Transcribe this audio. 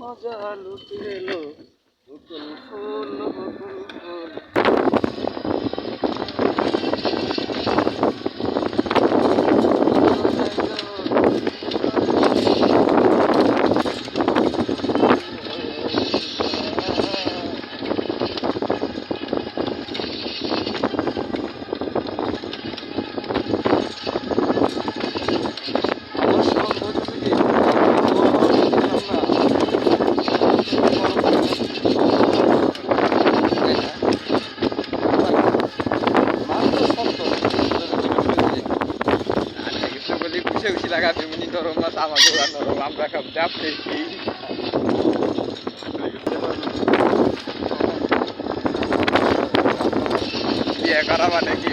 মজা লুটেলো খুশি লাগাতে উনি নরম মাছ আমাকে ওরা নরম আমরা খাব ডাব খেয়েছি বিয়ে করা মানে কি?